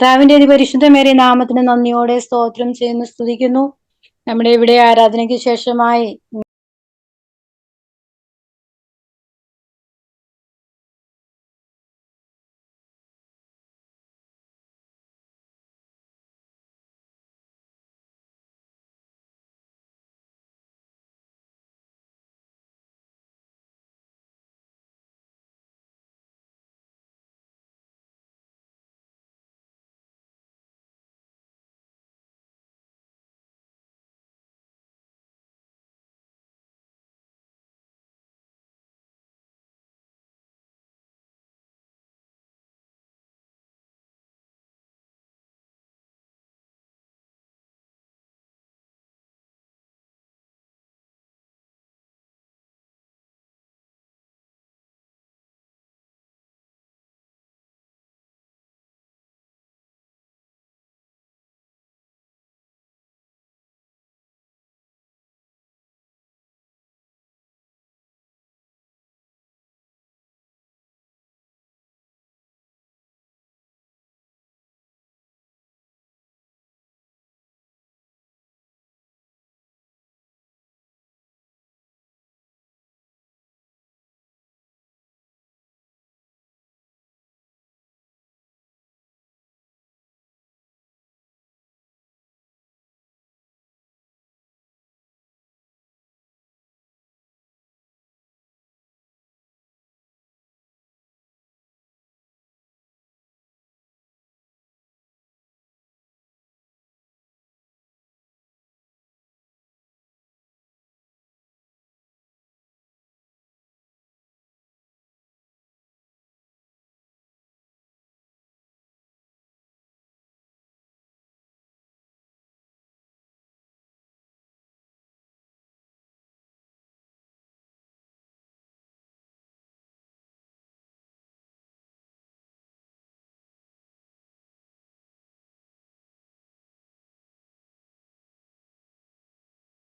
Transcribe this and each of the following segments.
കർത്താവിന്റെ അതിപരിശുദ്ധമേറിയ നാമത്തിന് നന്ദിയോടെ സ്തോത്രം ചെയ്യുന്നു സ്തുതിക്കുന്നു. നമ്മുടെ ഇവിടെ ആരാധനയ്ക്ക് ശേഷമായി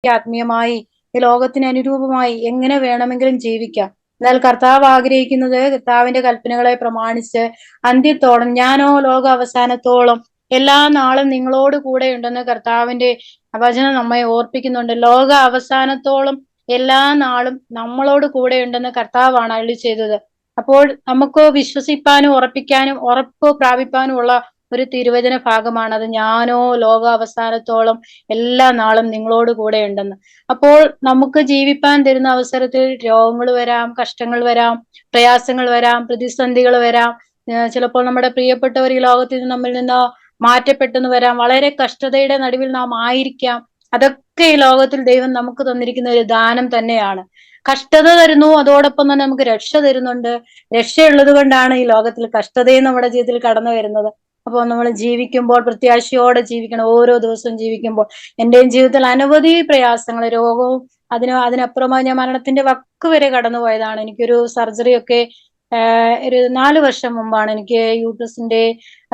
ആത്മീയമായി ഈ ലോകത്തിന് അനുരൂപമായി എങ്ങനെ വേണമെങ്കിലും ജീവിക്കാം. എന്നാൽ കർത്താവ് ആഗ്രഹിക്കുന്നത് കർത്താവിന്റെ കൽപ്പനകളെ പ്രമാണിച്ച് അന്ത്യത്തോളം ഞാനോ ലോക അവസാനത്തോളം എല്ലാ നാളും നിങ്ങളോട് കൂടെ ഉണ്ടെന്ന് കർത്താവിന്റെ വചനം നമ്മെ ഓർപ്പിക്കുന്നുണ്ട്. ലോക അവസാനത്തോളം എല്ലാ നാളും നമ്മളോട് കൂടെ ഉണ്ടെന്ന് കർത്താവാണ് അള്ളി ചെയ്തത്. അപ്പോൾ നമുക്ക് വിശ്വസിപ്പാനും ഉറപ്പിക്കാനും ഉറപ്പ് പ്രാപിപ്പാനുമുള്ള ഒരു തിരുവചന അത് ഞാനോ ലോക അവസാനത്തോളം എല്ലാ നാളും നിങ്ങളോട് കൂടെ ഉണ്ടെന്ന്. അപ്പോൾ നമുക്ക് ജീവിപ്പാൻ തരുന്ന അവസരത്തിൽ രോഗങ്ങൾ വരാം കഷ്ടങ്ങൾ വരാം പ്രയാസങ്ങൾ വരാം പ്രതിസന്ധികൾ വരാം. ചിലപ്പോൾ നമ്മുടെ പ്രിയപ്പെട്ടവർ ഈ ലോകത്തിൽ നിന്ന് നമ്മിൽ നിന്ന് മാറ്റപ്പെട്ടെന്ന് വരാം. വളരെ കഷ്ടതയുടെ നടുവിൽ നാം ആയിരിക്കാം. അതൊക്കെ ഈ ലോകത്തിൽ ദൈവം നമുക്ക് തന്നിരിക്കുന്ന ഒരു ദാനം തന്നെയാണ്. കഷ്ടത തരുന്നു അതോടൊപ്പം തന്നെ നമുക്ക് രക്ഷ തരുന്നുണ്ട്. രക്ഷയുള്ളത് കൊണ്ടാണ് ഈ ലോകത്തിൽ കഷ്ടതയും നമ്മുടെ ജീവിതത്തിൽ കടന്നു വരുന്നത്. അപ്പോൾ നമ്മൾ ജീവിക്കുമ്പോൾ പ്രത്യാശയോടെ ജീവിക്കണം ഓരോ ദിവസവും ജീവിക്കുമ്പോൾ. എന്റെയും ജീവിതത്തിൽ അനവധി പ്രയാസങ്ങൾ രോഗവും അതിന് അതിനപ്പുറമായി ഞാൻ മരണത്തിന്റെ വക്ക് വരെ കടന്നുപോയതാണ്. എനിക്കൊരു സർജറി ഒക്കെ ഒരു നാല് വർഷം മുമ്പാണ് എനിക്ക് യൂട്രസിന്റെ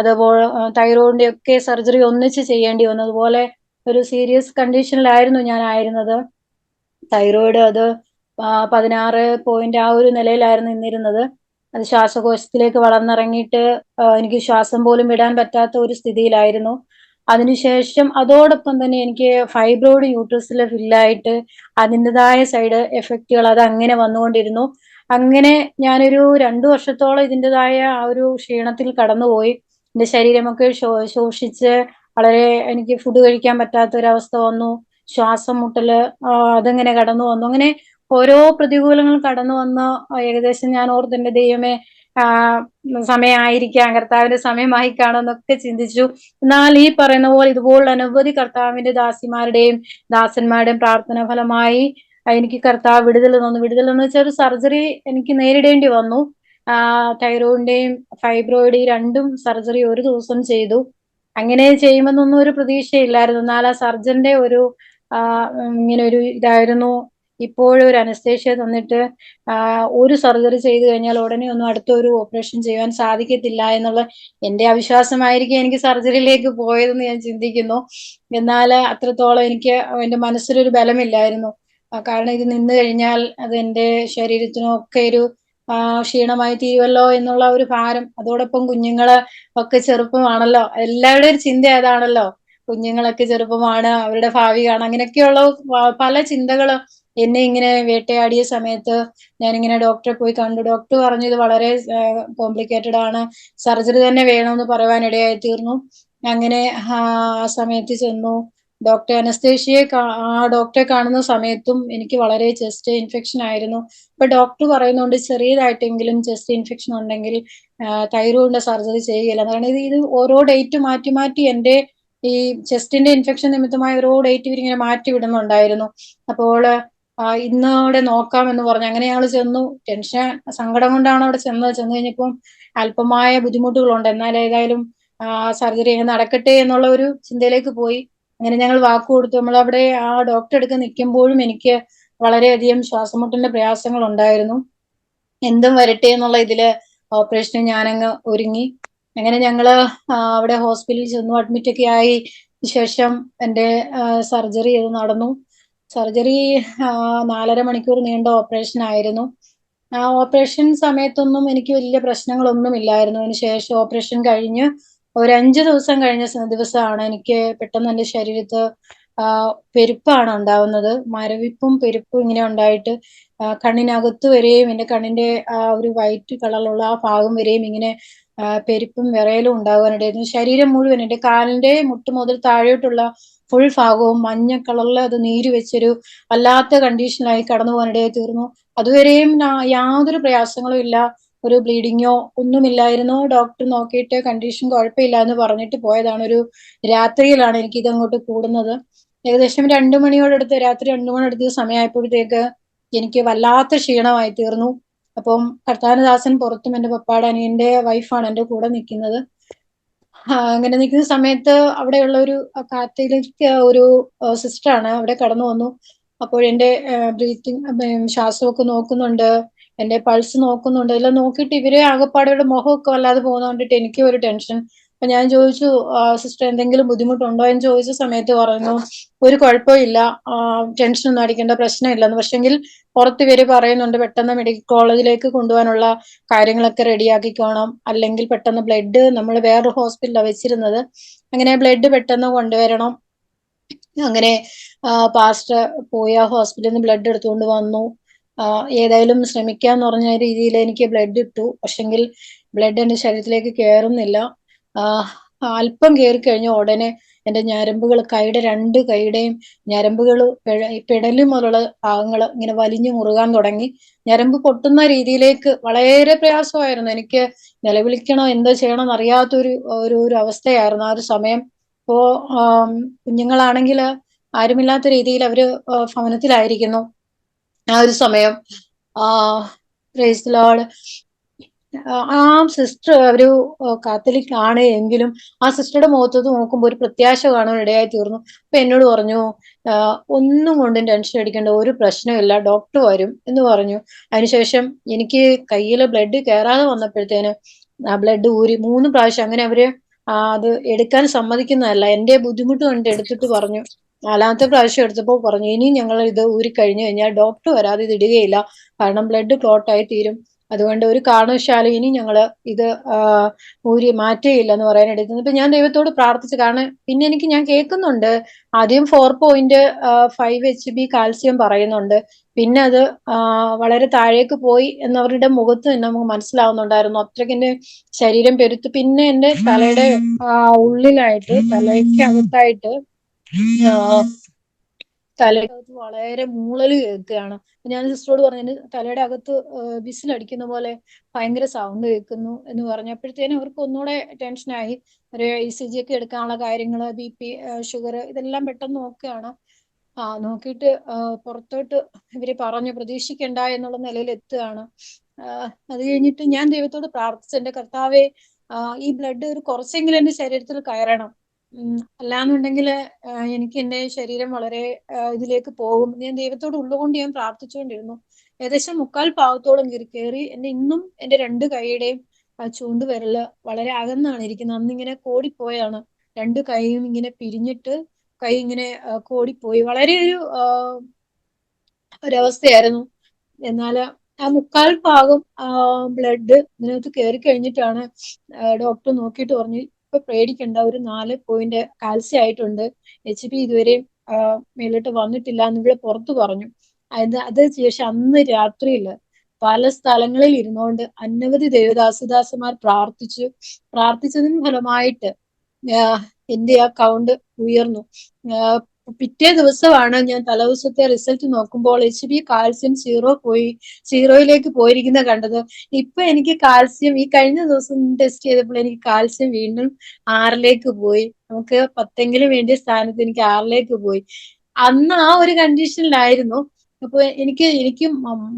അതുപോലെ തൈറോയിഡിന്റെ ഒക്കെ സർജറി ഒന്നിച്ച് ചെയ്യേണ്ടി വന്നു അതുപോലെ ഒരു സീരിയസ് കണ്ടീഷനിലായിരുന്നു ഞാൻ ആയിരുന്നത്. തൈറോയിഡ് അത് പതിനാറ് പോയിന്റ് ആ ഒരു നിലയിലായിരുന്നു നിന്നിരുന്നത്. അത് ശ്വാസകോശത്തിലേക്ക് വളർന്നിറങ്ങിയിട്ട് എനിക്ക് ശ്വാസം പോലും വിടാൻ പറ്റാത്ത ഒരു സ്ഥിതിയിലായിരുന്നു. അതിനുശേഷം അതോടൊപ്പം തന്നെ എനിക്ക് ഫൈബ്രോയിഡ് യൂട്രസിൽ ഫില്ലായിട്ട് അതിന്റെതായ സൈഡ് എഫക്റ്റുകൾ അത് അങ്ങനെ വന്നുകൊണ്ടിരുന്നു. അങ്ങനെ ഞാനൊരു രണ്ടു വർഷത്തോളം ഇതിന്റെതായ ആ ഒരു ക്ഷീണത്തിൽ കടന്നുപോയി. എന്റെ ശരീരമൊക്കെ ശോഷിച്ച് വളരെ എനിക്ക് ഫുഡ് കഴിക്കാൻ പറ്റാത്ത ഒരവസ്ഥ വന്നു. ശ്വാസം മുട്ടൽ അതങ്ങനെ കടന്നു വന്നു. അങ്ങനെ ഓരോ പ്രതികൂലങ്ങളും കടന്നു വന്ന ഏകദേശം ഞാൻ ഓർത്തിന്റെ ദൈവമേ സമയമായിരിക്കാം കർത്താവിന്റെ സമയമായി കാണുമെന്നൊക്കെ ചിന്തിച്ചു. എന്നാൽ ഈ പറയുന്ന പോലെ ഇതുപോലുള്ള അനവധി കർത്താവിന്റെ ദാസിമാരുടെയും ദാസന്മാരുടെയും പ്രാർത്ഥന ഫലമായി എനിക്ക് കർത്താവ് വിടുതൽ തന്നു. വിടുതൽ എന്ന് വെച്ചാൽ ഒരു സർജറി എനിക്ക് നേരിടേണ്ടി വന്നു. തൈറോയിഡിന്റെയും ഫൈബ്രോയിഡ് രണ്ടും സർജറി ഒരു ദിവസം ചെയ്തു. അങ്ങനെ ചെയ്യുമെന്നൊന്നും ഒരു പ്രതീക്ഷയില്ലായിരുന്നു. എന്നാൽ ആ സർജന്റെ ഒരു ഇങ്ങനെ ഒരു ഇതായിരുന്നു. ഇപ്പോഴും ഒരു അനസ്തേഷ്യ തന്നിട്ട് ഒരു സർജറി ചെയ്തു കഴിഞ്ഞാൽ ഉടനെ ഒന്നും അടുത്ത ഒരു ഓപ്പറേഷൻ ചെയ്യാൻ സാധിക്കത്തില്ല എന്നുള്ള എന്റെ അവിശ്വാസമായിരിക്കും എനിക്ക് സർജറിയിലേക്ക് പോയതെന്ന് ഞാൻ ചിന്തിക്കുന്നു. എന്നാൽ അത്രത്തോളം എനിക്ക് എന്റെ മനസ്സിലൊരു ബലമില്ലായിരുന്നു. കാരണം ഇത് നിന്ന് കഴിഞ്ഞാൽ അത് എന്റെ ശരീരത്തിനൊക്കെ ഒരു ക്ഷീണമായി തീരുമല്ലോ എന്നുള്ള ഒരു ഭാരം. അതോടൊപ്പം കുഞ്ഞുങ്ങൾ ഒക്കെ ചെറുപ്പമാണല്ലോ. എല്ലാവരുടെ ഒരു ചിന്ത അതാണല്ലോ. കുഞ്ഞുങ്ങളൊക്കെ ചെറുപ്പമാണ് അവരുടെ ഭാവി കാണാം. അങ്ങനെയൊക്കെയുള്ള പല ചിന്തകൾ എന്നെ ഇങ്ങനെ വേട്ടയാടിയ സമയത്ത് ഞാനിങ്ങനെ ഡോക്ടറെ പോയി കണ്ടു. ഡോക്ടർ പറഞ്ഞു ഇത് വളരെ കോംപ്ലിക്കേറ്റഡ് ആണ്. സർജറി തന്നെ വേണമെന്ന് പറയാനിടയായി തീർന്നു. അങ്ങനെ ആ സമയത്ത് ചെന്നു. ഡോക്ടർ അനസ്തേഷ്യയെ ആ ഡോക്ടറെ കാണുന്ന സമയത്തും എനിക്ക് വളരെ ചെസ്റ്റ് ഇൻഫെക്ഷൻ ആയിരുന്നു. ഇപ്പൊ ഡോക്ടർ പറയുന്നുണ്ട് ചെറിയതായിട്ടെങ്കിലും ചെസ്റ്റ് ഇൻഫെക്ഷൻ ഉണ്ടെങ്കിൽ തൈറോയിഡിന്റെ സർജറി ചെയ്യുകയില്ല കാരണം ഇത് ഓരോ ഡേറ്റ് മാറ്റി മാറ്റി എന്റെ ഈ ചെസ്റ്റിന്റെ ഇൻഫെക്ഷൻ നിമിത്തമായ ഓരോ ഡേറ്റ് ഇവരിങ്ങനെ മാറ്റി വിടുന്നുണ്ടായിരുന്നു. അപ്പോൾ ഇന്നോടെ നോക്കാം എന്ന് പറഞ്ഞു. അങ്ങനെ ഞങ്ങൾ ചെന്നു. ടെൻഷൻ സങ്കടം കൊണ്ടാണ് അവിടെ ചെന്നത്. ചെന്ന് കഴിഞ്ഞപ്പം അല്പമായ ബുദ്ധിമുട്ടുകളുണ്ട്. എന്നാൽ ഏതായാലും സർജറി നടക്കട്ടെ എന്നുള്ള ഒരു ചിന്തയിലേക്ക് പോയി. അങ്ങനെ ഞങ്ങൾ വാക്ക് കൊടുത്തു. നമ്മൾ അവിടെ ആ ഡോക്ടർ അടുത്ത് നിൽക്കുമ്പോഴും എനിക്ക് വളരെയധികം ശ്വാസമുട്ടിന്റെ പ്രയാസങ്ങൾ ഉണ്ടായിരുന്നു. എന്തും വരട്ടെ എന്നുള്ള ഇതിൽ ഓപ്പറേഷന് ഞാനങ്ങ് ഒരുങ്ങി. അങ്ങനെ ഞങ്ങൾ അവിടെ ഹോസ്പിറ്റലിൽ ചെന്നു. അഡ്മിറ്റ് ഒക്കെ ആയി. ശേഷം എന്റെ സർജറി ചെയ്ത് നടന്നു. സർജറി നാലര മണിക്കൂർ നീണ്ട ഓപ്പറേഷൻ ആയിരുന്നു. ആ ഓപ്പറേഷൻ സമയത്തൊന്നും എനിക്ക് വലിയ പ്രശ്നങ്ങളൊന്നും ഇല്ലായിരുന്നു അതിന് ശേഷം ഓപ്പറേഷൻ കഴിഞ്ഞ് ഒരു അഞ്ച് ദിവസം കഴിഞ്ഞ ദിവസമാണ് എനിക്ക് പെട്ടെന്ന് എന്റെ ശരീരത്ത് പെരുപ്പാണ് ഉണ്ടാവുന്നത്. മരവിപ്പും പെരുപ്പും ഇങ്ങനെ ഉണ്ടായിട്ട് കണ്ണിനകത്ത് വരെയും എന്റെ കണ്ണിന്റെ ആ ഒരു വൈറ്റ് കളറിലുള്ള ആ ഭാഗം വരെയും ഇങ്ങനെ പെരുപ്പും വിറയലും ഉണ്ടാകാനിടയായിരുന്നു. ശരീരം മുഴുവൻ എന്റെ കാലിന്റെ മുട്ട് മുതൽ താഴോട്ടുള്ള ഫുൾ ഭാഗവും മഞ്ഞ കളറിൽ അത് നീര് വെച്ചൊരു വല്ലാത്ത കണ്ടീഷനിലായി കടന്നു പോകാനിടയായി തീർന്നു. അതുവരെയും യാതൊരു പ്രയാസങ്ങളും ഇല്ല. ഒരു ബ്ലീഡിങ്ങോ ഒന്നുമില്ലായിരുന്നു. ഡോക്ടർ നോക്കിയിട്ട് കണ്ടീഷൻ കുഴപ്പമില്ല എന്ന് പറഞ്ഞിട്ട് പോയതാണ് ഒരു രാത്രിയിലാണ് എനിക്ക് ഇതങ്ങോട്ട് കൂടുന്നത്. ഏകദേശം രണ്ടു മണിയോടടുത്ത് രാത്രി രണ്ടു മണിയോടടുത്ത് സമയമായപ്പോഴത്തേക്ക് എനിക്ക് വല്ലാത്ത ക്ഷീണമായി തീർന്നു. അപ്പം കർത്താനദാസൻ പുറത്തും എന്റെ പപ്പാടെ അനിയന്റെ വൈഫാണ് എന്റെ കൂടെ നിൽക്കുന്നത്. അങ്ങനെ നിൽക്കുന്ന സമയത്ത് അവിടെയുള്ള ഒരു കാത്തലിക് ഒരു സിസ്റ്ററാണ് അവിടെ കടന്നു വന്നു. അപ്പോൾ എന്റെ ബ്രീത്തിങ് ശ്വാസമൊക്കെ നോക്കുന്നുണ്ട്. എന്റെ പൾസ് നോക്കുന്നുണ്ട്. എല്ലാം നോക്കിയിട്ട് ഇവരെ ആകെപ്പാടെ മുഖമൊക്കെ വല്ലാതെ പോകുന്ന കണ്ടിട്ട് എനിക്ക് ഒരു ടെൻഷൻ. അപ്പൊ ഞാൻ ചോദിച്ചു സിസ്റ്റർ എന്തെങ്കിലും ബുദ്ധിമുട്ടുണ്ടോ എന്ന് ചോദിച്ച സമയത്ത് പറയുന്നു ഒരു കുഴപ്പമില്ല. ടെൻഷൻ ഒന്നും അടിക്കേണ്ട പ്രശ്നമില്ലെന്ന്. പക്ഷെങ്കിൽ പുറത്ത് ഇവർ പറയുന്നുണ്ട് പെട്ടെന്ന് മെഡിക്കൽ കോളേജിലേക്ക് കൊണ്ടുപോകാനുള്ള കാര്യങ്ങളൊക്കെ റെഡിയാക്കിക്കോണം. അല്ലെങ്കിൽ പെട്ടെന്ന് ബ്ലഡ് നമ്മൾ വേറൊരു ഹോസ്പിറ്റലാണ് വെച്ചിരുന്നത്. അങ്ങനെ ബ്ലഡ് പെട്ടെന്ന് കൊണ്ടുവരണം. അങ്ങനെ പാസ്റ്റർ പോയി ആ ഹോസ്പിറ്റലിൽ നിന്ന് ബ്ലഡ് എടുത്തുകൊണ്ട് വന്നു. ഏതായാലും ശ്രമിക്കാന്ന് പറഞ്ഞ രീതിയിൽ എനിക്ക് ബ്ലഡ് ഇട്ടു. പക്ഷെങ്കിൽ ബ്ലഡ് എന്റെ ശരീരത്തിലേക്ക് കയറുന്നില്ല അല്പം കയറി കഴിഞ്ഞ ഉടനെ എന്റെ ഞരമ്പുകൾ കൈയുടെ രണ്ട് കൈയുടെയും ഞരമ്പുകൾ പിടലും മുതലുള്ള ഭാഗങ്ങൾ ഇങ്ങനെ വലിഞ്ഞു മുറുകാൻ തുടങ്ങി. ഞരമ്പ് പൊട്ടുന്ന രീതിയിലേക്ക് വളരെ പ്രയാസമായിരുന്നു. എനിക്ക് നിലവിളിക്കണോ എന്തോ ചെയ്യണം എന്നറിയാത്തൊരു ഒരു ഒരു അവസ്ഥയായിരുന്നു ആ ഒരു സമയം. ഇപ്പോ കുഞ്ഞുങ്ങളാണെങ്കിൽ ആരുമില്ലാത്ത രീതിയിൽ അവർ ഭവനത്തിലായിരിക്കുന്നു ആ ഒരു സമയം. ആ പ്രൈസ് ലോഡ്. ആ സിസ്റ്റർ ഒരു കാത്തലിക് ആണ് എങ്കിലും ആ സിസ്റ്ററുടെ മുഖത്ത് നോക്കുമ്പോൾ ഒരു പ്രത്യാശ കാണാൻ ഇടയായി തീർന്നു. അപ്പൊ എന്നോട് പറഞ്ഞു ഒന്നും കൊണ്ടും ടെൻഷൻ അടിക്കേണ്ട ഒരു പ്രശ്നമില്ല ഡോക്ടർ വരും എന്ന് പറഞ്ഞു. അതിനുശേഷം എനിക്ക് കയ്യിൽ ബ്ലഡ് കയറാതെ വന്നപ്പോഴത്തേന് ആ ബ്ലഡ് ഊരി മൂന്ന് പ്രാവശ്യം അങ്ങനെ അവർ അത് എടുക്കാൻ സമ്മതിക്കുന്നതല്ല. എന്റെ ബുദ്ധിമുട്ട് കൊണ്ട് എടുത്തിട്ട് പറഞ്ഞു. നാലാമത്തെ പ്രാവശ്യം എടുത്തപ്പോൾ പറഞ്ഞു ഇനി ഞങ്ങൾ ഇത് ഊരി കഴിഞ്ഞു കഴിഞ്ഞാൽ ഡോക്ടർ വരാതെ ഇത് ഇടുകയില്ല. കാരണം ബ്ലഡ് ക്ലോട്ടായി തീരും. അതുകൊണ്ട് ഒരു കാരണവശാലും ഇനി ഞങ്ങൾ ഇത് ഊരി മാറ്റുകയില്ല എന്ന് എടുക്കുന്നത് ഇപ്പൊ ഞാൻ ദൈവത്തോട് പ്രാർത്ഥിച്ചു. കാരണം പിന്നെ എനിക്ക് ഞാൻ കേൾക്കുന്നുണ്ട്. ആദ്യം four point five H B calcium പറയുന്നുണ്ട്. പിന്നെ അത് വളരെ താഴേക്ക് പോയി എന്നവരുടെ മുഖത്ത് തന്നെ നമുക്ക് മനസ്സിലാവുന്നുണ്ടായിരുന്നു. അത്രയ്ക്ക് ശരീരം പെരുത്ത്. പിന്നെ എന്റെ തലയുടെ ഉള്ളിലായിട്ട് തലയ്ക്ക് തലയ്ക്കകത്ത് വളരെ മൂളൽ കേൾക്കുകയാണ്. ഞാൻ സിസ്റ്ററോട് പറഞ്ഞു തലയുടെ അകത്ത് വിസിലടിക്കുന്ന പോലെ ഭയങ്കര സൗണ്ട് കേൾക്കുന്നു എന്ന് പറഞ്ഞപ്പോഴത്തേനും അവർക്ക് ഒന്നുകൂടെ ടെൻഷനായി. ഒരു ഇ സി ജി ഒക്കെ എടുക്കാനുള്ള കാര്യങ്ങൾ ബി പി ഷുഗർ ഇതെല്ലാം പെട്ടെന്ന് നോക്കുകയാണ്. ആ നോക്കിയിട്ട് പുറത്തോട്ട് ഇവർ പറഞ്ഞു പ്രതീക്ഷിക്കണ്ട എന്നുള്ള നിലയിൽ എത്തുകയാണ്. അത് കഴിഞ്ഞിട്ട് ഞാൻ ദൈവത്തോട് പ്രാർത്ഥിച്ചു എന്റെ കർത്താവെ ഈ ബ്ലഡ് ഒരു കുറച്ചെങ്കിലും എന്റെ ശരീരത്തിൽ കയറണം. അല്ലാന്നുണ്ടെങ്കിൽ എനിക്ക് എന്റെ ശരീരം വളരെ ഇതിലേക്ക് പോകും ഞാൻ ദൈവത്തോട് ഉള്ളുകൊണ്ട് ഞാൻ പ്രാർത്ഥിച്ചുകൊണ്ടിരുന്നു. ഏകദേശം മുക്കാൽ പാവത്തോളം കയറി കയറി എന്റെ ഇന്നും എന്റെ രണ്ട് കൈയുടെയും ചൂണ്ട് വിരൽ വളരെ അകന്നാണ് ഇരിക്കുന്നത്. അന്നിങ്ങനെ കോടിപ്പോയാണ്. രണ്ട് കൈയും ഇങ്ങനെ പിരിഞ്ഞിട്ട് കൈ ഇങ്ങനെ കോടിപ്പോയി. വളരെ ഒരു ഒരവസ്ഥയായിരുന്നു. എന്നാൽ ആ മുക്കാൽ ഭാഗം ബ്ലഡ് ഇതിനകത്ത് കയറി കഴിഞ്ഞിട്ടാണ് ഡോക്ടർ നോക്കിയിട്ട് പറഞ്ഞു ഇപ്പൊ പേടിക്കണ്ട ഒരു നാല് പോയിന്റ് കാൽസ്യം ആയിട്ടുണ്ട്. എച്ച് പി ഇതുവരെ മേലോട്ട് വന്നിട്ടില്ല എന്ന് ഇവിടെ പുറത്തു പറഞ്ഞു. അത് അത് ശേഷം അന്ന് രാത്രിയിൽ പല സ്ഥലങ്ങളിൽ ഇരുന്നുകൊണ്ട് അനവധി ദേവദാസുദാസന്മാർ പ്രാർത്ഥിച്ചു. പ്രാർത്ഥിച്ചതിന് ഫലമായിട്ട് എന്റെ ആ കൗണ്ട് ഉയർന്നു. പിറ്റേ ദിവസമാണ് ഞാൻ തലേദിവസത്തെ റിസൾട്ട് നോക്കുമ്പോൾ എച്ച് ബി കാൽസ്യം സീറോ പോയി സീറോയിലേക്ക് പോയിരിക്കുന്ന കണ്ടത്. ഇപ്പൊ എനിക്ക് കാൽസ്യം ഈ കഴിഞ്ഞ ദിവസം ടെസ്റ്റ് ചെയ്തപ്പോൾ എനിക്ക് കാൽസ്യം വീണ്ടും ആറിലേക്ക് പോയി. നമുക്ക് പത്തെങ്കിലും വേണ്ടിയ സ്ഥാനത്ത് എനിക്ക് ആറിലേക്ക് പോയി. അന്ന് ആ ഒരു കണ്ടീഷനിലായിരുന്നു അപ്പൊ എനിക്ക് എനിക്ക്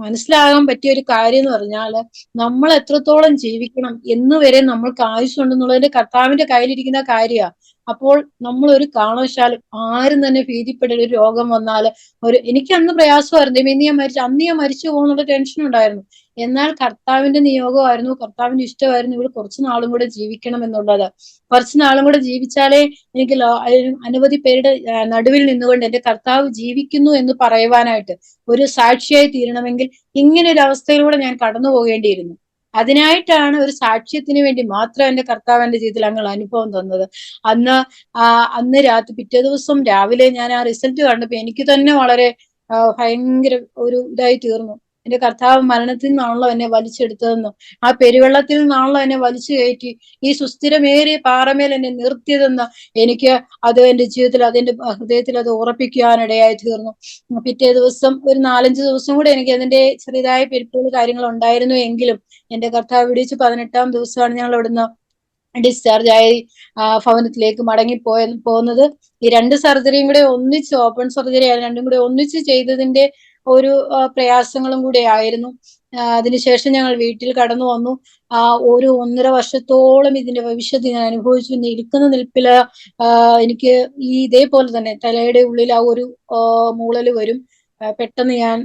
മനസ്സിലാകാൻ പറ്റിയ ഒരു കാര്യം എന്ന് പറഞ്ഞാൽ നമ്മൾ എത്രത്തോളം ജീവിക്കണം എന്ന് വരെ നമ്മൾക്ക് ആവശ്യമുണ്ടെന്നുള്ളതിന്റെ കർത്താവിന്റെ കയ്യിലിരിക്കുന്ന കാര്യമാണ് അപ്പോൾ നമ്മൾ ഒരു കാരണവശാലും ആരും തന്നെ ഭീതിപ്പെടൽ ഒരു രോഗം വന്നാൽ ഒരു എനിക്ക് അന്ന് പ്രയാസമായിരുന്നു. ഇനി ഞാൻ മരിച്ചു അന്ന് ഞാൻ മരിച്ചു പോകുന്നുള്ള ടെൻഷൻ ഉണ്ടായിരുന്നു എന്നാൽ കർത്താവിന്റെ നിയോഗമായിരുന്നു കർത്താവിന്റെ ഇഷ്ടമായിരുന്നു ഇവിടെ കുറച്ചു നാളും കൂടെ ജീവിക്കണം എന്നുള്ളത്. കുറച്ചു നാളും കൂടെ ജീവിച്ചാലേ എനിക്ക് അനവധി പേരുടെ നടുവിൽ നിന്നുകൊണ്ട് എന്റെ കർത്താവ് ജീവിക്കുന്നു എന്ന് പറയുവാനായിട്ട് ഒരു സാക്ഷിയായി തീരണമെങ്കിൽ ഇങ്ങനെ ഒരു അവസ്ഥയിലൂടെ ഞാൻ കടന്നു പോകേണ്ടിയിരുന്നു. അതിനായിട്ടാണ് ഒരു സാക്ഷ്യത്തിന് വേണ്ടി മാത്രം എന്റെ കർത്താവ് എന്റെ ജീവിതത്തിൽ അങ്ങനെ അനുഭവം തന്നത്. അന്ന് അന്ന് രാത്രി പിറ്റേ ദിവസം രാവിലെ ഞാൻ ആ റിസൾട്ട് കണ്ടപ്പോ എനിക്ക് തന്നെ വളരെ ഭയങ്കര ഒരു ഇതായി തീർന്നു. എന്റെ കർത്താവ് മരണത്തിൽ നിന്നാണല്ലോ എന്നെ വലിച്ചെടുത്തതെന്നും ആ പെരുവെള്ളത്തിൽ നിന്നാണല്ലോ എന്നെ വലിച്ചു കയറ്റി ഈ സുസ്ഥിരമേറിയ പാറമേൽ എന്നെ നിർത്തിയതെന്ന് എനിക്ക് അത് എന്റെ ജീവിതത്തിൽ അതെന്റെ ഹൃദയത്തിൽ അത് ഉറപ്പിക്കുവാനിടയായി തീർന്നു. പിറ്റേ ദിവസം ഒരു നാലഞ്ച് ദിവസം കൂടെ എനിക്ക് അതിന്റെ ചെറിയതായ പെരുപ്പുകൾ കാര്യങ്ങൾ ഉണ്ടായിരുന്നു എങ്കിലും എന്റെ കർത്താവ് വിടിച്ച് പതിനെട്ടാം ദിവസമാണ് ഞങ്ങൾ ഇവിടുന്ന് ഡിസ്ചാർജ് ആയി ഭവനത്തിലേക്ക് മടങ്ങി പോയ പോകുന്നത്. ഈ രണ്ട് സർജറിയും കൂടെ ഒന്നിച്ച് ഓപ്പൺ സർജറി രണ്ടും കൂടെ ഒന്നിച്ച് ചെയ്തതിന്റെ ഒരു പ്രയാസങ്ങളും കൂടെ ആയിരുന്നു. അതിനുശേഷം ഞങ്ങൾ വീട്ടിൽ കടന്നു വന്നു. ആ ഒരു ഒന്നര വർഷത്തോളം ഇതിന്റെ ഭവിഷ്യത്ത് ഞാൻ അനുഭവിച്ചു ഇരിക്കുന്ന നിൽപ്പിൽ എനിക്ക് ഈ ഇതേപോലെ തന്നെ തലയുടെ ഉള്ളിൽ ആ ഒരു മൂളൽ വരും. പെട്ടെന്ന് ഞാൻ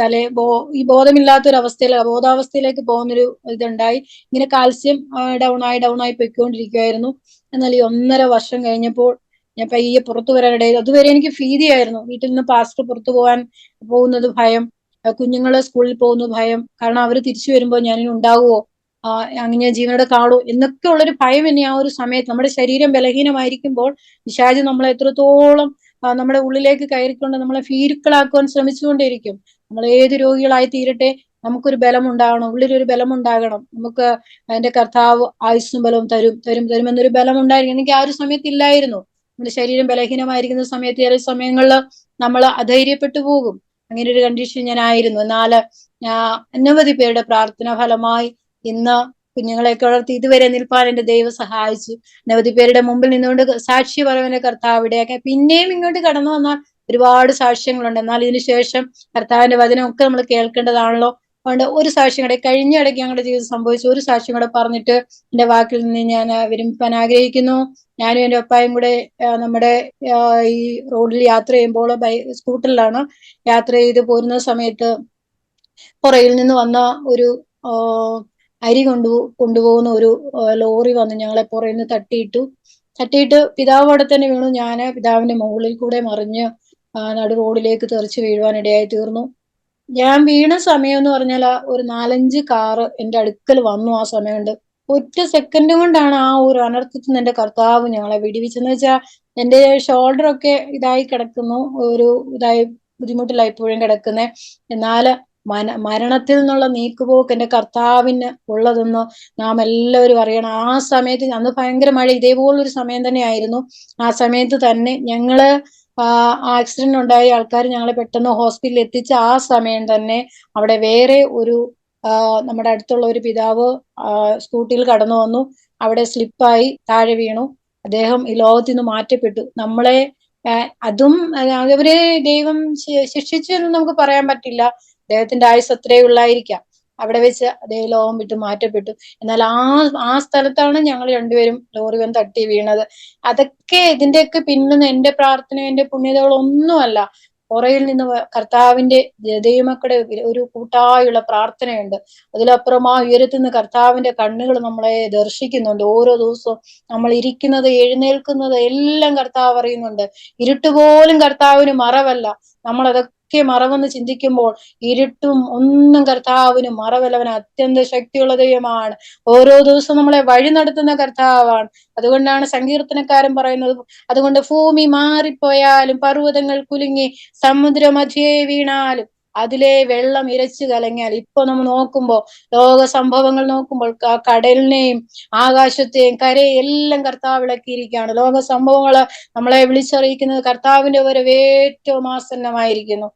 തല ബോ ഈ ബോധമില്ലാത്തൊരവസ്ഥയിൽ ബോധാവസ്ഥയിലേക്ക് പോകുന്നൊരു ഇതുണ്ടായി. ഇങ്ങനെ കാൽസ്യം ഡൗൺ ആയി ഡൗൺ ആയി പൊയ്ക്കൊണ്ടിരിക്കുമായിരുന്നു എന്നാൽ ഈ ഒന്നര വർഷം കഴിഞ്ഞപ്പോൾ ഞാൻ പയ്യെ പുറത്തു വരാനിടയിൽ അതുവരെ എനിക്ക് ഭീതിയായിരുന്നു. വീട്ടിൽ നിന്ന് പാസ്റ്റർ പുറത്തു പോകാൻ പോകുന്നത് ഭയം കുഞ്ഞുങ്ങളെ സ്കൂളിൽ പോകുന്ന ഭയം. കാരണം അവർ തിരിച്ചു വരുമ്പോൾ ഞാനിനി ഉണ്ടാകുമോ അങ്ങനെ ജീവനോടെ കാണൂ എന്നൊക്കെ ഉള്ളൊരു ഭയം എന്നെ ആ ഒരു സമയത്ത് നമ്മുടെ ശരീരം ബലഹീനമായിരിക്കുമ്പോൾ നിശാജ് നമ്മളെ എത്രത്തോളം നമ്മുടെ ഉള്ളിലേക്ക് കയറിക്കൊണ്ട് നമ്മളെ ഭീരുക്കളാക്കുവാൻ ശ്രമിച്ചുകൊണ്ടിരിക്കും നമ്മൾ ഏത് രോഗികളായി തീരട്ടെ നമുക്കൊരു ബലം ഉണ്ടാകണം ഉള്ളിലൊരു ബലം ഉണ്ടാകണം നമുക്ക് അതിന്റെ കർത്താവ് ആയുസ്സും ബലവും തരും തരും തരും എന്നൊരു ബലം ഉണ്ടായിരിക്കും എനിക്ക് ആ ഒരു സമയത്ത് ഇല്ലായിരുന്നു. നമ്മുടെ ശരീരം ബലഹീനമായിരിക്കുന്ന സമയത്ത് ചില സമയങ്ങളിൽ നമ്മൾ അധൈര്യപ്പെട്ടു പോകും. അങ്ങനെ ഒരു കണ്ടീഷൻ ഞാൻ ആയിരുന്നു എന്നാൽ അനവധി പേരുടെ പ്രാർത്ഥന ഫലമായി ഇന്ന് കുഞ്ഞുങ്ങളെയൊക്കെ വളർത്തി ഇതുവരെ നിൽപ്പാൻ എന്റെ ദൈവം സഹായിച്ചു. അനവധി പേരുടെ മുമ്പിൽ നിന്നുകൊണ്ട് സാക്ഷി പറവനെ കർത്താവ് ഇവിടെയൊക്കെ പിന്നെയും ഇങ്ങോട്ട് കടന്നു വന്നാൽ ഒരുപാട് സാക്ഷ്യങ്ങളുണ്ട്. എന്നാൽ ഇതിനുശേഷം കർത്താവിന്റെ കർത്താവിന്റെ വചനമൊക്കെ നമ്മൾ കേൾക്കേണ്ടതാണല്ലോ. അതുകൊണ്ട് ഒരു സാക്ഷ്യം കൂടെ കഴിഞ്ഞ ഇടയ്ക്ക് ഞങ്ങളുടെ ജീവിതം സംഭവിച്ച ഒരു സാക്ഷ്യം കൂടെ പറഞ്ഞിട്ട് എന്റെ വാക്കിൽ നിന്ന് ഞാൻ വിരമിപ്പാൻ ആഗ്രഹിക്കുന്നു. ഞാനും എന്റെ ഒപ്പായും കൂടെ നമ്മുടെ ഈ റോഡിൽ യാത്ര ചെയ്യുമ്പോൾ ബൈ സ്കൂട്ടറിലാണ് യാത്ര ചെയ്ത് പോരുന്ന സമയത്ത് പുറയിൽ നിന്ന് വന്ന ഒരു അരി കൊണ്ടു കൊണ്ടുപോകുന്ന ഒരു ലോറി വന്ന് ഞങ്ങളെ പുറയിൽ നിന്ന് തട്ടിയിട്ടു. തട്ടിയിട്ട് പിതാവ് അവിടെ തന്നെ വീണു. ഞാൻ പിതാവിന്റെ മുകളിൽ കൂടെ മറിഞ്ഞ് നടു റോഡിലേക്ക് തെറിച്ച് വീഴുവാനിടയായി തീർന്നു. ഞാൻ വീണ സമയം എന്ന് പറഞ്ഞാൽ ഒരു നാലഞ്ച് കാറ് എന്റെ അടുക്കൽ വന്നു ആ സമയം കൊണ്ട് ഒറ്റ സെക്കൻഡ് കൊണ്ടാണ് ആ ഒരു അനർത്ഥത്തിൽ നിന്ന് എന്റെ കർത്താവ് ഞങ്ങളെ വിടിവിച്ചെന്ന് വെച്ചാൽ എന്റെ ഷോൾഡർ ഒക്കെ ഇതായി കിടക്കുന്നു. ഒരു ഇതായി ബുദ്ധിമുട്ടിലായി ഇപ്പോഴും കിടക്കുന്നത് എന്നാൽ മന മരണത്തിൽ നിന്നുള്ള നീക്കുപോക്ക് എന്റെ കർത്താവിന് ഉള്ളതെന്ന് നാം എല്ലാവരും അറിയണം. ആ സമയത്ത് അന്ന് ഭയങ്കര മഴ ഇതേപോലൊരു സമയം തന്നെയായിരുന്നു ആ സമയത്ത് തന്നെ ഞങ്ങൾ ആക്സിഡന്റ് ഉണ്ടായ ആൾക്കാർ ഞങ്ങളെ പെട്ടെന്ന് ഹോസ്പിറ്റലിൽ എത്തിച്ച ആ സമയം തന്നെ അവിടെ വേറെ ഒരു നമ്മുടെ അടുത്തുള്ള ഒരു പിതാവ് സ്കൂട്ടിയിൽ കടന്നു വന്നു. അവിടെ സ്ലിപ്പായി താഴെ വീണു. അദ്ദേഹം ഈ ലോകത്തിൽ നിന്ന് മാറ്റപ്പെട്ടു. നമ്മളെ അതും അവരെ ദൈവം ശിക്ഷിച്ചു എന്ന് നമുക്ക് പറയാൻ പറ്റില്ല. അദ്ദേഹത്തിന്റെ ആയുസ് അത്രേ ഉള്ളായിരിക്കാം. അവിടെ വെച്ച് അതേ ലോകം വിട്ട് മാറ്റപ്പെട്ടു. എന്നാൽ ആ ആ സ്ഥലത്താണ് ഞങ്ങൾ രണ്ടുപേരും ലോറി വന്ന് തട്ടി വീണത്. അതൊക്കെ ഇതിന്റെയൊക്കെ പിന്നിൽ എന്റെ പ്രാർത്ഥന എന്റെ പുണ്യതകളൊന്നുമല്ല. പുറയിൽ നിന്ന് കർത്താവിന്റെ ദൈവമക്കളുടെ ഒരു കൂട്ടായുള്ള പ്രാർത്ഥനയുണ്ട്. അതിലപ്പുറം ആ ഉയരത്തിൽ നിന്ന് കർത്താവിന്റെ കണ്ണുകൾ നമ്മളെ ദർശിക്കുന്നുണ്ട്. ഓരോ ദിവസവും നമ്മൾ ഇരിക്കുന്നത് എഴുന്നേൽക്കുന്നത് എല്ലാം കർത്താവ് അറിയുന്നുണ്ട്. ഇരുട്ടുപോലും കർത്താവിന് മറവല്ല. നമ്മൾ ഒക്കെ മറവെന്ന് ചിന്തിക്കുമ്പോൾ ഇരുട്ടും ഒന്നും കർത്താവിന് മറവല്ലവൻ അത്യന്ത ശക്തിയുള്ള ദൈവമാണ്. ഓരോ ദിവസവും നമ്മളെ വഴി നടത്തുന്ന കർത്താവാണ്. അതുകൊണ്ടാണ് സങ്കീർത്തനക്കാരൻ പറയുന്നത് അതുകൊണ്ട് ഭൂമി മാറിപ്പോയാലും പർവതങ്ങൾ കുലുങ്ങി സമുദ്രമധ്യേ വീണാലും അതിലെ വെള്ളം ഇരച്ചു കലങ്ങിയാൽ ഇപ്പൊ നമ്മൾ നോക്കുമ്പോ ലോക സംഭവങ്ങൾ നോക്കുമ്പോൾ കടലിനെയും ആകാശത്തെയും കരയും എല്ലാം കർത്താവ് വിളക്കിയിരിക്കുകയാണ്. ലോക സംഭവങ്ങൾ നമ്മളെ വിളിച്ചറിയിക്കുന്നത് കർത്താവിന്റെ വരവ് ഏറ്റവും ആസന്നമായിരിക്കുന്നു.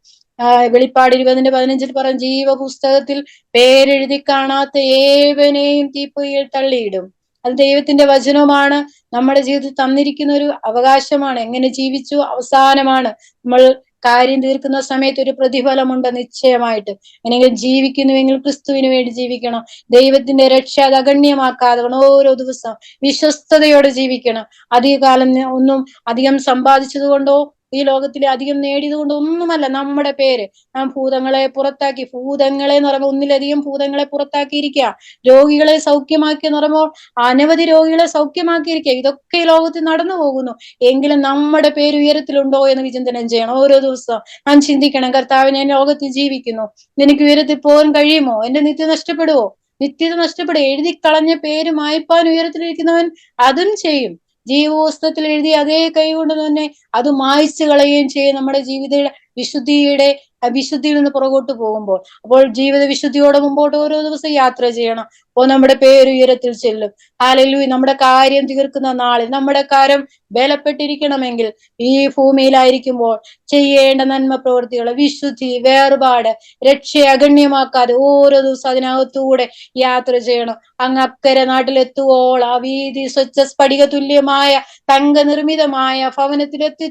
വെളിപ്പാട് ഇരുപതിന്റെ പതിനഞ്ചിൽ പറയും ജീവപുസ്തകത്തിൽ പേരെഴുതി കാണാത്ത ഏവനെയും തീപ്പൊയ്യിൽ തള്ളിയിടും. അത് ദൈവത്തിന്റെ വചനമാണ് നമ്മുടെ ജീവിതത്തിൽ തന്നിരിക്കുന്ന ഒരു അവകാശമാണ്. എങ്ങനെ ജീവിച്ചു? അവസാനമാണ് നമ്മൾ കാര്യം തീർക്കുന്ന സമയത്ത് ഒരു പ്രതിഫലമുണ്ട് നിശ്ചയമായിട്ട്. അല്ലെങ്കിൽ ജീവിക്കുന്നുവെങ്കിൽ ക്രിസ്തുവിന് വേണ്ടി ജീവിക്കണം. ദൈവത്തിന്റെ രക്ഷ അത് അഗണ്യമാക്കാതെ ഓരോ ദിവസം വിശ്വസ്തയോടെ ജീവിക്കണം. അധികകാലം ഒന്നും അധികം സമ്പാദിച്ചത് കൊണ്ടോ ഈ ലോകത്തിൽ അധികം നേടിയത് കൊണ്ട് ഒന്നുമല്ല നമ്മുടെ പേര്. നാം ഭൂതങ്ങളെ പുറത്താക്കി ഭൂതങ്ങളെ എന്ന് പറയുമ്പോൾ ഒന്നിലധികം ഭൂതങ്ങളെ പുറത്താക്കിയിരിക്കുക. രോഗികളെ സൗഖ്യമാക്കി എന്ന് പറയുമ്പോൾ അനവധി രോഗികളെ സൗഖ്യമാക്കിയിരിക്കുക. ഇതൊക്കെ ലോകത്തിൽ നടന്നു പോകുന്നു. എങ്കിലും നമ്മുടെ പേര് ഉയരത്തിലുണ്ടോ എന്ന് വിചിന്തനം ചെയ്യണം. ഓരോ ദിവസവും ഞാൻ ചിന്തിക്കണം കർത്താവ് ഞാൻ ലോകത്തിൽ ജീവിക്കുന്നു. എനിക്ക് ഉയരത്തിൽ പോകാൻ കഴിയുമോ? എന്റെ നിത്യം നഷ്ടപ്പെടുവോ? നിത്യത നഷ്ടപ്പെടും എഴുതി കളഞ്ഞ പേര് മായ്പാൻ ഉയരത്തിലിരിക്കുന്നവൻ അതും ചെയ്യും. ജീവപുസ്തകത്തിൽ എഴുതി അതേ കൈ കൊണ്ട് തന്നെ അത് മായ്ച്ചു കളയുകയും ചെയ്യും. നമ്മുടെ ജീവിത വിശുദ്ധിയുടെ വിശുദ്ധിയിൽ നിന്ന് പുറകോട്ട് പോകുമ്പോൾ അപ്പോൾ ജീവിത വിശുദ്ധിയോടെ മുമ്പോട്ട് ഓരോ ദിവസം യാത്ര ചെയ്യണം. അപ്പോൾ നമ്മുടെ പേരുയരത്തിൽ ചെല്ലും. ആലല്ലു നമ്മുടെ കാര്യം തീർക്കുന്ന നാളിൽ നമ്മുടെ കാര്യം ബലപ്പെട്ടിരിക്കണമെങ്കിൽ ഈ ഭൂമിയിലായിരിക്കുമ്പോൾ ചെയ്യേണ്ട നന്മ പ്രവൃത്തികൾ വിശുദ്ധി വേർപാട് രക്ഷ അഗണ്യമാക്കാതെ ഓരോ ദിവസം അതിനകത്തൂടെ യാത്ര ചെയ്യണം. അങ്ങ് അക്കരെ നാട്ടിലെത്തുവോൾ ആ വീതി സ്വച്ഛ സ്ഫടിക തുല്യമായ തങ്ക നിർമ്മിതമായ ഭവനത്തിലെത്തി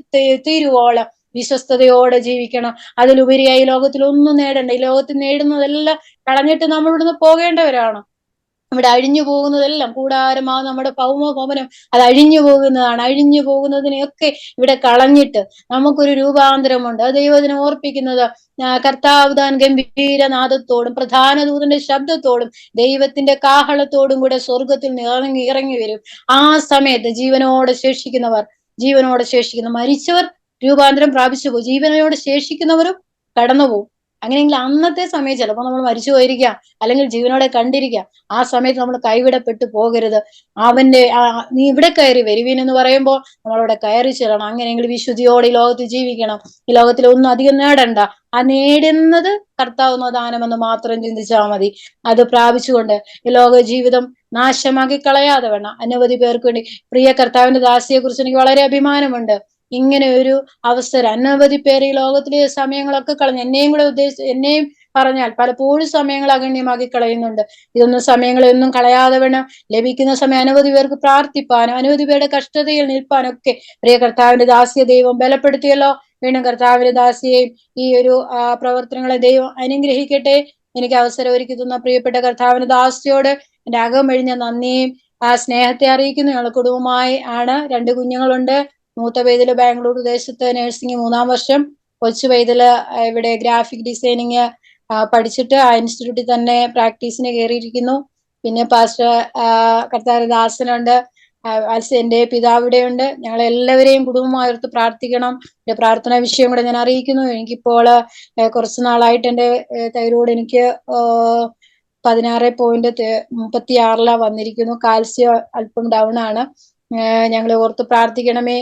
തീരുവോളം വിശ്വസ്തയോടെ ജീവിക്കണം. അതിലുപരിയായി ലോകത്തിൽ ഒന്നും നേടണ്ട. ഈ ലോകത്തിൽ നേടുന്നതെല്ലാം കളഞ്ഞിട്ട് നമ്മൾ ഇവിടുന്ന് പോകേണ്ടവരാണ്. ഇവിടെ അഴിഞ്ഞു പോകുന്നതെല്ലാം കൂടാരമാ നമ്മുടെ പൗമോ പവനം അത് അഴിഞ്ഞു പോകുന്നതാണ്. അഴിഞ്ഞു പോകുന്നതിനെയൊക്കെ ഇവിടെ കളഞ്ഞിട്ട് നമുക്കൊരു രൂപാന്തരമുണ്ട്. അത് ദൈവത്തിനെ ഓർപ്പിക്കുന്നത് കർത്താവ്താൻ കർത്താവ് താൻ ഗംഭീരനാദത്തോടും പ്രധാന ദൂതന്റെ ശബ്ദത്തോടും ദൈവത്തിന്റെ കാഹളത്തോടും കൂടെ സ്വർഗത്തിൽ ഇറങ്ങി ഇറങ്ങി വരും. ആ സമയത്ത് ജീവനോടെ ശേഷിക്കുന്നവർ ജീവനോടെ ശേഷിക്കുന്ന മരിച്ചവർ രൂപാന്തരം പ്രാപിച്ചു പോകും ജീവനോട് ശേഷിക്കുന്നവരും കടന്നുപോകും. അങ്ങനെയെങ്കിൽ അന്നത്തെ സമയം ചിലപ്പോൾ നമ്മൾ മരിച്ചു പോയിരിക്കാം അല്ലെങ്കിൽ ജീവനോടെ കണ്ടിരിക്കാം ആ സമയത്ത് നമ്മൾ കൈവിടപ്പെട്ടു പോകരുത്. അവന്റെ നീ ഇവിടെ കയറി വരുവീൻ എന്ന് പറയുമ്പോൾ നമ്മളവിടെ കയറി ചെല്ലണം. അങ്ങനെയെങ്കിൽ വിശുദ്ധിയോടെ ഈ ലോകത്ത് ജീവിക്കണം. ഈ ലോകത്തിൽ ഒന്നും അധികം നേടണ്ട. ആ നേടുന്നത് കർത്താവുന്ന ദാനമെന്ന് മാത്രം ചിന്തിച്ചാൽ മതി. അത് പ്രാപിച്ചുകൊണ്ട് ഈ ലോക ജീവിതം നാശമാക്കി കളയാതെ വേണം. അനവധി പേർക്ക് വേണ്ടി പ്രിയ കർത്താവിന്റെ ദാസിയെ കുറിച്ച് എനിക്ക് വളരെ അഭിമാനമുണ്ട്. ഇങ്ങനെ ഒരു അവസരം. അനവധി പേര് ഈ ലോകത്തിലെ സമയങ്ങളൊക്കെ കളഞ്ഞു എന്നെയും കൂടെ ഉദ്ദേശിച്ച് എന്നെയും പറഞ്ഞാൽ പലപ്പോഴും സമയങ്ങൾ അഗണ്യമാക്കി കളയുന്നുണ്ട്. ഇതൊന്നും സമയങ്ങളൊന്നും കളയാതെ വേണം. ലഭിക്കുന്ന സമയം അനവധി പേർക്ക് പ്രാർത്ഥിപ്പാനും അനവധി പേരുടെ കഷ്ടതയിൽ നിൽപ്പാനൊക്കെ പ്രിയ കർത്താവിന്റെ ദാസ്യ ദൈവം ബലപ്പെടുത്തിയല്ലോ. വീണ്ടും കർത്താവിന്റെ ദാസിയെയും ഈ ഒരു പ്രവർത്തനങ്ങളെ ദൈവം അനുഗ്രഹിക്കട്ടെ. എനിക്ക് അവസരം ഒരുക്കി തന്ന പ്രിയപ്പെട്ട കർത്താവിന്റെ ദാസിയോട് എന്റെ അകമഴിഞ്ഞ നന്ദിയും ആ സ്നേഹത്തെ അറിയിക്കുന്നു. ഞങ്ങളുടെ കുടുംബമായി ആണ് രണ്ട് കുഞ്ഞുങ്ങളുണ്ട്. മൂത്ത പൈതൽ ബാംഗ്ലൂർ ദേശത്ത് നഴ്സിംഗ് മൂന്നാം വർഷം. കൊച്ചു പൈതൽ ആ, ഇവിടെ ഗ്രാഫിക് ഡിസൈനിങ് പഠിച്ചിട്ട് ആ ഇൻസ്റ്റിറ്റ്യൂട്ടിൽ തന്നെ പ്രാക്ടീസിന് കയറിയിരിക്കുന്നു. പിന്നെ പാസ്റ്റർ കർത്താരദാസനുണ്ട് എന്റെ പിതാവ് ഇവിടെയുണ്ട്. ഞങ്ങൾ എല്ലാവരെയും കുടുംബമായിർത്ത് പ്രാർത്ഥിക്കണം. എന്റെ പ്രാർത്ഥന വിഷയം കൂടെ ഞാൻ അറിയിക്കുന്നു. എനിക്കിപ്പോൾ കുറച്ച് നാളായിട്ട് തൈരോട് തൈറോയ്ഡ് എനിക്ക് പതിനാറ് പോയിന്റ് മുപ്പത്തി ആറിലാണ് വന്നിരിക്കുന്നു. കാൽസ്യം അല്പം ഡൗൺ ആണ്. ഞങ്ങളെ ഓർത്ത് പ്രാർത്ഥിക്കണമേ.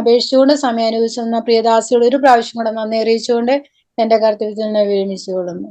അപേക്ഷിച്ചുകൊണ്ട് സമയം അനുവദിച്ചു തന്ന പ്രിയദാസിയോട് ഒരു പ്രാവശ്യം കൂടെ നന്ദി അറിയിച്ചുകൊണ്ട് എന്റെ കർത്തവ്യത്തിൽ നിന്ന് വിരമിച്ചുകൊള്ളുന്നു.